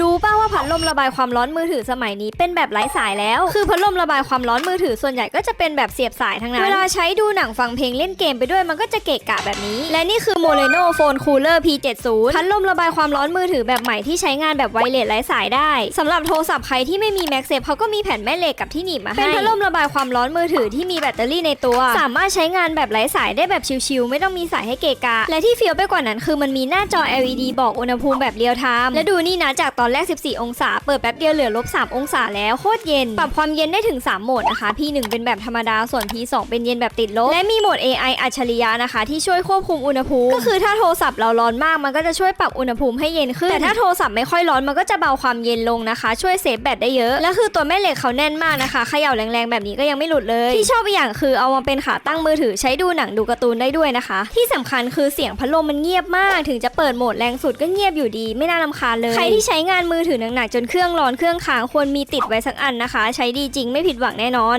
รู้ป่าว่าพัดลมระบายความร้อนมือถือสมัยนี้เป็นแบบไร้สายแล้ว คือพัดลมระบายความร้อนมือถือส่วนใหญ่ก็จะเป็นแบบเสียบสายทั้งนั้น เวลาใช้ดูหนังฟังเพลงเล่นเกมไปด้วยมันก็จะเกะกะแบบนี้ และนี่คือ Moleno Phone Cooler P70 พัดลมระบายความร้อนมือถือแบบใหม่ที่ใช้งานแบบไวเลสไร้สายได้สำหรับโทรศัพท์ใครที่ไม่มี MagSafe เขาก็มีแผ่นแม่เหล็กกับที่หนีบมาให้ เป็นพัดลมระบายความร้อนมือถือที่มีแบตเตอรี่ในตัว สามารถใช้งานแบบไร้สายได้แบบชิลๆไม่ต้องมีสายให้เกะกะ และที่เฟี้ยวไปกว่านั้นคือมันมีหน้าจอ LED บอกอุณหภูมิแบบเรียลไทม์และดูนี่นะจากตอนแรก 14 องศา เปิดแป๊บเดียวเหลือลบ 3 องศาแล้วโคตรเย็น ปรับความเย็นได้ถึง 3 โหมดนะคะ P1 เป็นแบบธรรมดา ส่วน P2 เป็นเย็นแบบติดลบ และมีโหมด AI อัจฉริยะนะคะ ที่ช่วยควบคุมอุณหภูมิ ก็คือถ้าโทรศัพท์เราร้อนมากมันก็จะช่วยปรับอุณหภูมิให้เย็นขึ้น แต่ถ้าโทรศัพท์ไม่ค่อยร้อนมันก็จะเบาความเย็นลงนะคะ ช่วยเซฟแบตได้เยอะ และคือตัวแม่เหล็กเขาแน่นมากนะคะเขย่าแรงๆแบบนี้ก็ยังไม่หลุดเลย ที่ชอบอีกอย่างคือเอามาเป็นขาตั้งมือถือใช้ดูหนังดูการ์ตูนได้ด้วยนะคะ ที่สำคัญคือเสียงพัดลมมันเงียบมาก ถึงจะเปิดโหมดแรงสุดก็เงียบอยู่ดี ไม่น่ารำคาญเลย ใครที่ใช้งานมือถือหนักๆจนเครื่องร้อนเครื่องค้างควรมีติดไว้สักอันนะคะ ใช้ดีจริงไม่ผิดหวังแน่นอน